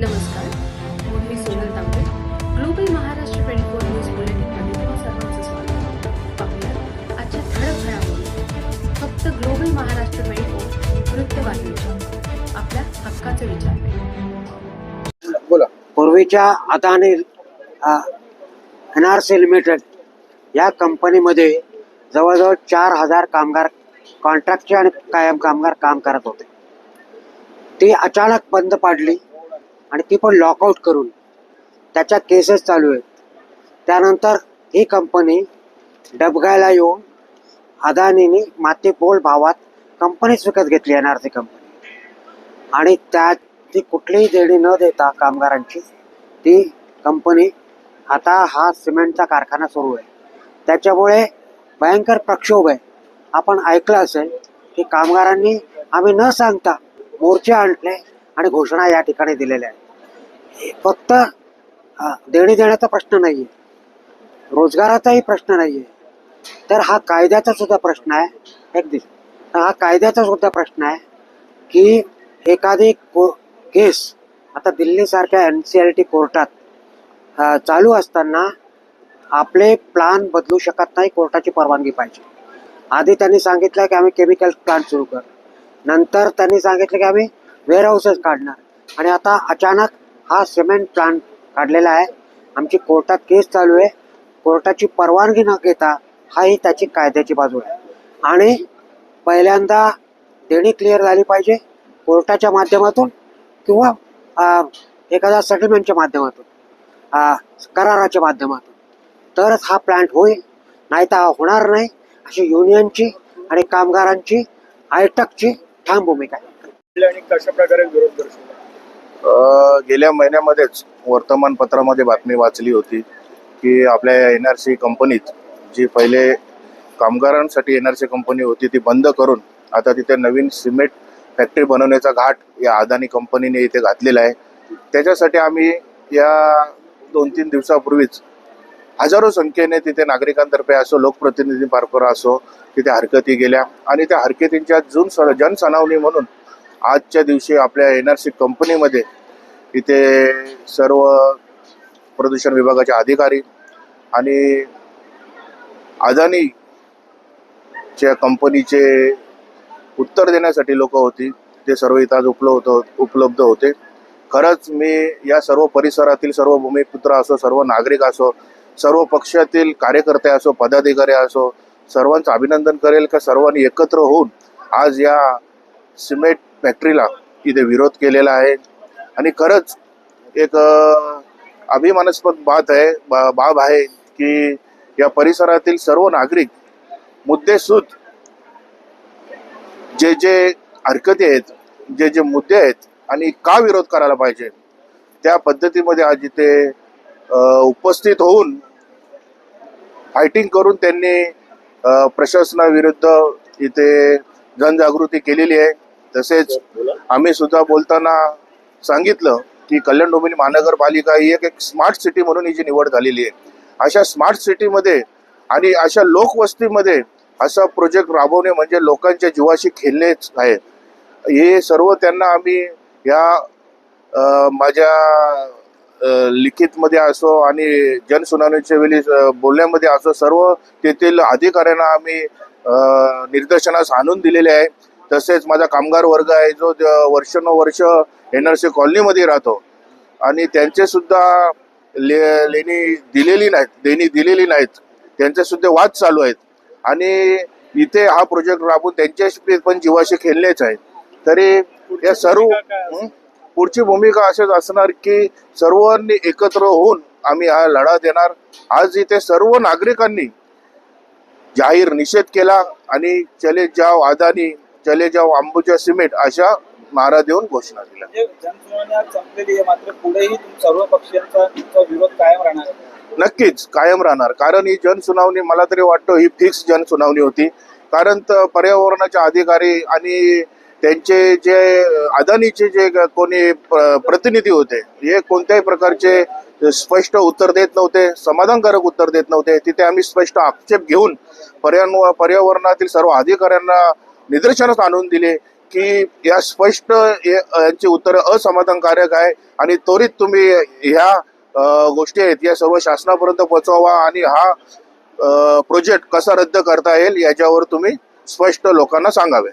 नमस्कार मी Sonal Tambe global Maharashtra twenty four news बुलेटिनमध्ये तुम्हा सर्वांचं स्वागत. पाहूया आजच्या ठळक घडामोडी. फक्त ग्लोबल महाराष्ट्र ट्वेंटी फोर वृत्तवाहिनीच्या आपल्या हक्काचे विचार बोला. पूर्वीच्या Adani N R C limited या कंपनीमध्ये जवळजवळ चार हजार कामगार कॉन्ट्रॅक्टचे आणि कायम कामगार काम करत होते. ती अचानक बंद पाडली. आणि ती पण लॉकआउट करून. त्याच्या केसेस चालू आहेत. त्यानंतर ही कंपनी डबगायला येऊन अदानीने मातेपोल भावात कंपनीच विकत घेतली एन आर सी कंपनी आणि त्या ती कुठलीही देणी न देता कामगारांची ती कंपनी आता हा सिमेंटचा कारखाना सुरू आहे. त्याच्यामुळे भयंकर प्रक्षोभ आहे. आपण ऐकलं असेल की कामगारांनी आम्ही न सांगता मोर्चे आणले आणि घोषणा या ठिकाणी दिलेल्या आहेत. फक्त देणे देणी देण्याचा प्रश्न नाही आहे रोजगाराचाही प्रश्न नाही आहे तर हा कायद्याचा सुद्धा प्रश्न आहे. अगदी. तर हा कायद्याचा सुद्धा प्रश्न आहे की एखादी को केस आता दिल्लीसारख्या एन सी एल टी कोर्टात चालू असताना आपले प्लान बदलू शकत नाही कोर्टाची परवानगी पाहिजे. आधी त्यांनी सांगितलं की आम्ही केमिकल प्लांट सुरू कर. नंतर त्यांनी सांगितलं की आम्ही वेअरहाऊसेस काढणार. आणि आता अचानक हा सिमेंट प्लांट काढलेला आहे. आमची कोर्टात केस चालू आहे. कोर्टाची परवानगी न घेता हा ही त्याची कायद्याची बाजू आहे. आणि पहिल्यांदा देणी क्लिअर झाली पाहिजे कोर्टाच्या माध्यमातून किंवा एखाद्या सेटलमेंटच्या माध्यमातून कराराच्या माध्यमातून. तरच हा प्लांट होईल नाही तर हा होणार नाही अशी युनियनची आणि कामगारांची आयटकची ठाम भूमिका आहे. आणि कशा प्रकारे विरोध करू गेल्या महिन्यामध्येच वर्तमानपत्रामध्ये बातमी वाचली होती की आपल्या एन आर सी कंपनीत जी पहिले कामगारांसाठी एन आर सी कंपनी होती ती बंद करून आता तिथे नवीन सिमेंट फॅक्टरी बनवण्याचा घाट या अदानी कंपनीने इथे घातलेला आहे. त्याच्यासाठी आम्ही या दोन तीन दिवसापूर्वीच हजारो संख्येने तिथे नागरिकांतर्फे असो लोकप्रतिनिधी पारकर असो तिथे हरकती गेल्या आणि त्या हरकतींच्या जून स जनसनावणी म्हणून आजच्या दिवशी आपल्या एन आर सी कंपनीमध्ये इथे सर्व प्रदूषण विभागाचे अधिकारी आणि अदानीच्या कंपनीचे उत्तर देण्यासाठी लोक होती. ते सर्व इथं आज उपलब्ध उपलब्ध होते. खरंच मी या सर्व परिसरातील सर्व भूमिपुत्र असो सर्व नागरिक असो सर्व पक्षातील कार्यकर्ते असो पदाधिकारी असो सर्वांचं अभिनंदन करेल का? सर्वांनी एकत्र होऊन आज या सिमेंट फॅक्टरीला इथे विरोध केलेला आहे. आणि खरंच एक अभिमानास्पद बात आहे बा- बाब आहे की या परिसरातील सर्व नागरिक मुद्देसूद जे जे हरकती आहेत जे जे मुद्दे आहेत आणि का विरोध करायला पाहिजे त्या पद्धतीमध्ये आज इथे उपस्थित होऊन फायटिंग करून त्यांनी प्रशासनाविरुद्ध इथे जनजागृती केलेली आहे. तसेच आम्ही सुद्धा बोलताना सांगितलं की कल्याण डोंबिवली महानगरपालिका ही एक एक स्मार्ट सिटी म्हणून हिची निवड झालेली आहे. अशा स्मार्ट सिटीमध्ये आणि अशा लोकवस्तीमध्ये असा प्रोजेक्ट राबवणे म्हणजे लोकांच्या जीवाशी खेळणेच आहे. हे सर्व त्यांना आम्ही या माझ्या लिखितमध्ये असो आणि जनसुनावणीच्या वेळी बोलण्यामध्ये असो सर्व तेथील अधिकाऱ्यांना आम्ही निदर्शनास आणून दिलेले आहे. तसेच माझा कामगार वर्ग आहे जो वर्षानुवर्ष एन आर सी कॉलनीमध्ये राहतो. आणि त्यांचे सुद्धा ले लेणी दिलेली नाहीत देणी दिलेली नाहीत. त्यांचे सुद्धा वाद चालू आहेत. आणि इथे हा प्रोजेक्ट राबवून त्यांच्याशी पण जीवाशी खेळलेच आहेत. तरी या सर्व? पुढची भूमिका अशीच असणार की सर्वांनी एकत्र होऊन आम्ही हा लढा देणार. आज इथे सर्व नागरिकांनी जाहीर निषेध केला आणि चले जाव अदानी चले जाव अंबुजा सिमेंट अशा नारा देऊन घोषणा दिल्या. म्हणजे जनसुनावणी आज संपलेली आहे मात्र पुढेही तुम- सर्व पक्षांचा तुमचा विरोध कायम राहणार आहे. नक्कीच कायम राहणार. कारण ही जनसुनावणी मला तरी वाटतं ही फिक्स जनसुनावणी होती. कारण पर्यावरणाचे अधिकारी आणि त्यांचे जे अदानीचे जे कोणी प्रतिनिधी होते हे कोणत्याही प्रकारचे स्पष्ट उत्तर देत नव्हते समाधानकारक उत्तर देत नव्हते. तिथे आम्ही स्पष्ट आक्षेप घेऊन पर्यावरण पर्यावरणातील सर्व अधिकाऱ्यांना निदर्शनास आणून दिले की या स्पष्ट यांची उत्तरं असमाधानकारक आहे आणि त्वरित तुम्ही ह्या गोष्टी आहेत या सर्व शासनापर्यंत पोहोचवा आणि हा प्रोजेक्ट कसा रद्द करता येईल याच्यावर तुम्ही स्पष्ट लोकांना सांगावे.